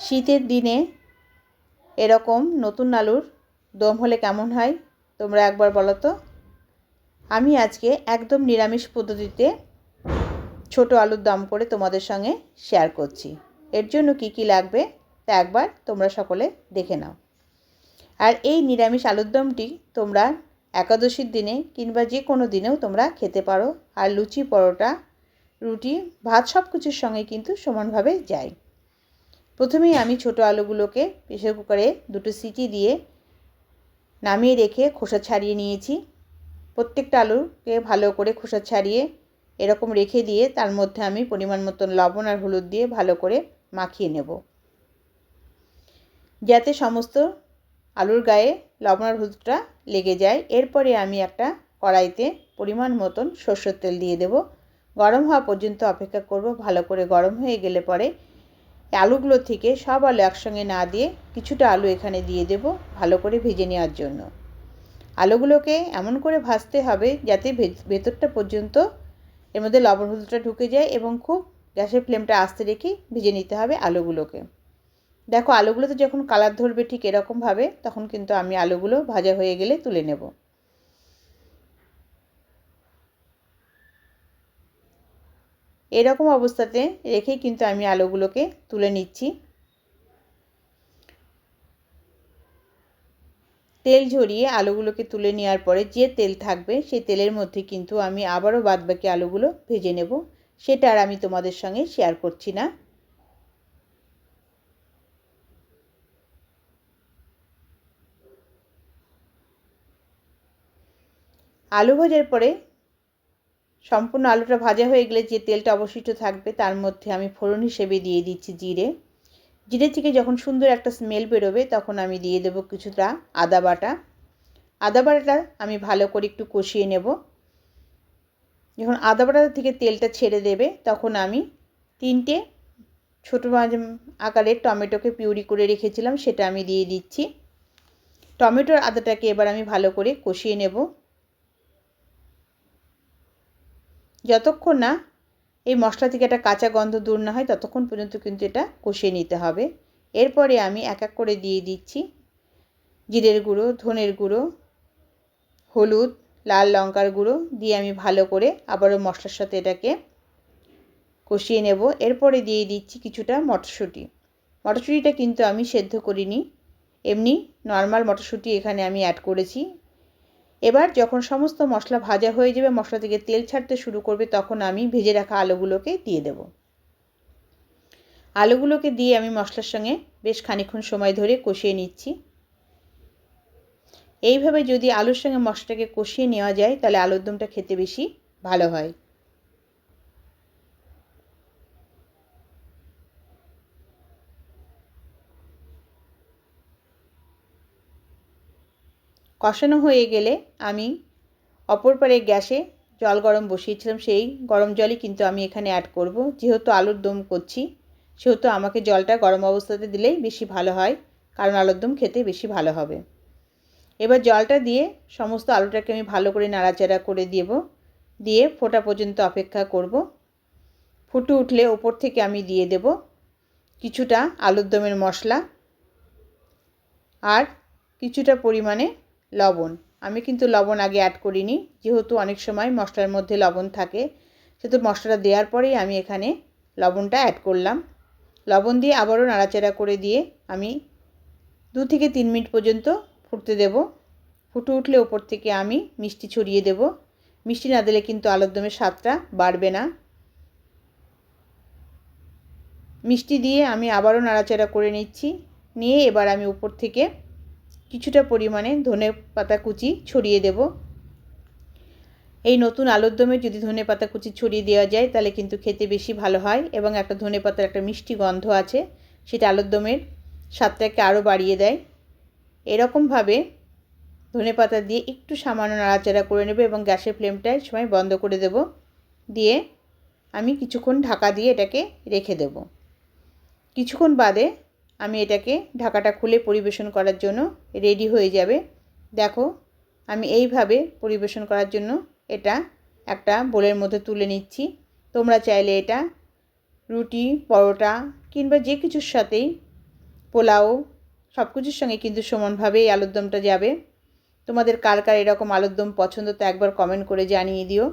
শীতের দিনে এরকম নতুন আলুর দম হলে কেমন হয়? তোমরা একবার বলো তো। আমি আজকে একদম নিরামিষ পদ্ধতিতে ছোট আলুর দম করে তোমাদের সঙ্গে শেয়ার করছি। এর জন্য কি কি লাগবে তা একবার তোমরা সকলে দেখে নাও। আর এই নিরামিষ আলুর দমটি তোমরা একাদশীর দিনে কিংবা যে কোনো দিনেও তোমরা খেতে পারো। আর লুচি, পরোটা, রুটি, ভাত সব কিছুর সঙ্গে কিন্তু সমানভাবে যায়। প্রথমেই আমি ছোট আলুগুলোকে প্রেশার কুকারে দুটো সিটি দিয়ে নামিয়ে রেখে খোসা ছাড়িয়ে নিয়েছি। প্রত্যেকটা আলুকে ভালো করে খোসা ছাড়িয়ে এরকম রেখে দিয়ে তার মধ্যে আমি পরিমাণ মতন লবণ আর হলুদ দিয়ে ভালো করে মাখিয়ে নেব। যাতে সমস্ত আলুর গায়ে লবণ আর হলুদটা লেগে যায়, এরপরে আমি একটা কড়াইতে পরিমাণ মতন সর্ষের তেল দিয়ে দেব। গরম হওয়া পর্যন্ত অপেক্ষা করব, ভালো করে গরম হয়ে গেলে পরে আলুগুলো থেকে সব আলু একসঙ্গে না দিয়ে কিছুটা আলু এখানে দিয়ে দেব ভালো করে ভেজে নেওয়ার জন্য। আলুগুলোকে এমন করে ভাজতে হবে যাতে ভেতরটা পর্যন্ত এর মধ্যে লবণ হলুদটা ঢুকে যায় এবং খুব গ্যাসের ফ্লেমটা আস্তে রেখে ভেজে নিতে হবে আলুগুলোকে। দেখো, আলুগুলোতে যখন কালার ধরবে ঠিক এরকমভাবে, তখন কিন্তু আমি আলুগুলো ভাজা হয়ে গেলে তুলে নেব। এরকম অবস্থাতে রেখেই কিন্তু আমি আলুগুলোকে তুলে নিচ্ছি। তেল ঝরিয়ে আলুগুলোকে তুলে নেওয়ার পরে যে তেল থাকবে সেই তেলের মধ্যে কিন্তু আমি আবারও বাদবাকি আলুগুলো ভেজে নেব। সেটা আর আমি তোমাদের সঙ্গে শেয়ার করছি না। আলু ভাজার পরে সম্পূর্ণ আলুটা ভাজা হয়ে গেলে যে তেলটা অবশিষ্ট থাকবে, তার মধ্যে আমি ফোড়ন হিসেবে দিয়ে দিচ্ছি জিরে। জিরে থেকে যখন সুন্দর একটা স্মেল বেরোবে, তখন আমি দিয়ে দেবো কিছুটা আদা বাটা। আদা বাটাটা আমি ভালো করে একটু কষিয়ে নেব। যখন আদা বাটা থেকে তেলটা ছেড়ে দেবে, তখন আমি তিনটে ছোটো মাঝ আকারের টমেটোকে পিউরি করে রেখেছিলাম, সেটা আমি দিয়ে দিচ্ছি। টমেটোর আদাটাকে এবার আমি ভালো করে কষিয়ে নেব। যতক্ষণ না এই মশলা থেকে একটা কাঁচা গন্ধ দূর না হয়, ততক্ষণ পর্যন্ত কিন্তু এটা কষিয়ে নিতে হবে। এরপরে আমি এক এক করে দিয়ে দিচ্ছি জিরের গুঁড়ো, ধনের গুঁড়ো, হলুদ, লাল লঙ্কার গুঁড়ো দিয়ে আমি ভালো করে আবারও মশলার সাথে এটাকে কষিয়ে নেব। এরপরে দিয়ে দিচ্ছি কিছুটা মটরশুঁটি। মটরশুঁটিটা কিন্তু আমি সেদ্ধ করিনি। এমনি নর্মাল মটরশুঁটি এখানে আমি অ্যাড করেছি। এবার যখন সমস্ত মশলা ভাজা হয়ে যাবে, মশলা থেকে তেল ছাড়তে শুরু করবে, তখন আমি ভেজে রাখা আলুগুলোকে দিয়ে দেব। আলুগুলোকে দিয়ে আমি মশলার সঙ্গে বেশ খানিক্ষণ সময় ধরে কষিয়ে নিচ্ছি। এইভাবে যদি আলুর সঙ্গে মশলাটাকে কষিয়ে নেওয়া যায়, তাহলে আলুর দমটা খেতে বেশি ভালো হয়। কষানো হয়ে গেলে আমি অপর পারে গ্যাসে জল গরম বসিয়েছিলাম, সেই গরম জলই কিন্তু আমি এখানে অ্যাড করব। যেহেতু আলুর দম করছি, সেহেতু আমাকে জলটা গরম অবস্থাতে দিলেই বেশি ভালো হয়, কারণ আলুর দম খেতে বেশি ভালো হবে। এবার জলটা দিয়ে সমস্ত আলুটাকে আমি ভালো করে নাড়াচাড়া করে দেব, দিয়ে ফোটা পর্যন্ত অপেক্ষা করব। ফুটে উঠলে ওপর থেকে আমি দিয়ে দেব কিছুটা আলুর দমের মশলা আর কিছুটা পরিমাণে লবণ। আমি কিন্তু লবণ আগে অ্যাড করিনি, যেহেতু অনেক সময় মশলার মধ্যে লবণ থাকে। সেহেতু মশলাটা দেওয়ার পরেই আমি এখানে লবণটা অ্যাড করলাম। লবণ দিয়ে আবারও নাড়াচাড়া করে দিয়ে আমি দু থেকে তিন মিনিট পর্যন্ত ফুটতে দেব। ফুটে উঠলে ওপর থেকে আমি মিষ্টি ছড়িয়ে দেব। মিষ্টি না দিলে কিন্তু আলুর দমের স্বাদটা বাড়বে না। মিষ্টি দিয়ে আমি আবারও নাড়াচাড়া করে নিচ্ছি। নিয়ে এবার আমি উপর থেকে কিছুটা পরিমাণে ধনে পাতা কুচি ছড়িয়ে দেব। এই নতুন আলুর দমে যদি ধনে পাতা কুচি ছড়িয়ে দেওয়া যায়, তাহলে কিন্তু খেতে বেশি ভালো হয় এবং একটা ধনে পাতার একটা মিষ্টি গন্ধ আছে, সেটা আলুর দমের স্বাদটাকে আরও বাড়িয়ে দেয়। এরকমভাবে ধনে পাতা দিয়ে একটু সামান্য নাড়াচাড়া করে নেব এবং গ্যাসের ফ্লেমটায় সময় বন্ধ করে দেব। দিয়ে আমি কিছুক্ষণ ঢাকা দিয়ে এটাকে রেখে দেব। কিছুক্ষণ বাদে আমি এটাকে ঢাকাটা খুলে পরিবেশন করার জন্য রেডি হয়ে যাবে। দেখো, আমি এইভাবে পরিবেশন করার জন্য এটা একটা বোলের মধ্যে তুলে নিচ্ছি। তোমরা চাইলে এটা রুটি, পরোটা কিংবা যে কিছুর সাথেই পোলাও সব কিছুর সঙ্গে কিন্তু সমানভাবেই আলুর দমটা যাবে। তোমাদের কার কার এরকম আলুর দম পছন্দ তো একবার কমেন্ট করে জানিয়ে দিও।